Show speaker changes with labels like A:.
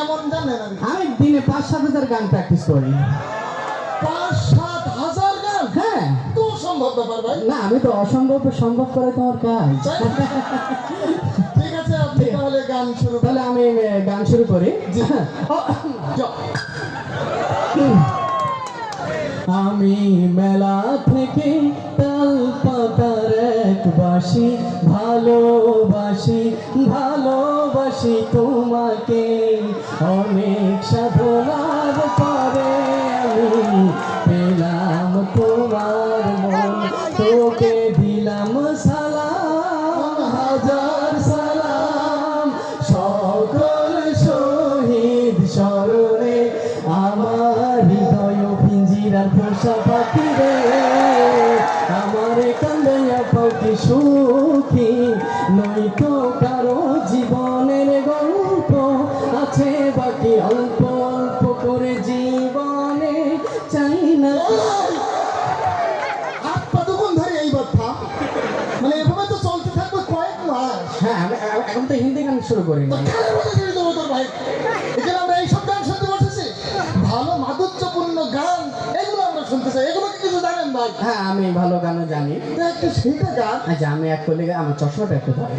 A: কেমন জানেন আমি
B: দিনে পাঁচ সাত হাজার গান প্র্যাকটিস করি।
A: পাঁচ সাত হাজার গান?
B: হ্যাঁ।
A: তো সম্ভব ব্যাপার ভাই।
B: না আমি তো অসম্ভব সম্ভব করে তোমার কাজ।
A: ঠিক আছে আপনি তাহলে গান শুরু
B: তাহলে আমি গান শুরু করি। আমি মেলা এক বাসি ভালোবাসি ভালোবাসি তোমাকে। অনেক সাধনার পরে আমি পেলাম তোমার মন। তোকে দিলাম সালাম, হাজার সালাম। সকল শহীদ স্মরণে আমার হৃদয় পিঞ্জিরা পোষা পাখি রে আমার কান্দাইয়া পাখি সুখী নয়তো কারও জীবনের গল্প আছে বাকি অল্প অল্প করে জীবনে চাই না।
A: হাত পা দুগুণ ধরে এইবার থাম মানে এভাবে তো চলতে থাকবে কয়েক মাস।
B: হ্যাঁ এখন তো হিন্দি গান শুরু করি না
A: শুনতে চাই এগুলো কিছু জানেন ভাই?
B: হ্যাঁ আমি ভালো গানও জানি।
A: একটু সেইটা গান।
B: আচ্ছা আমি এক করলে আমার চশমাটা একটু ধরে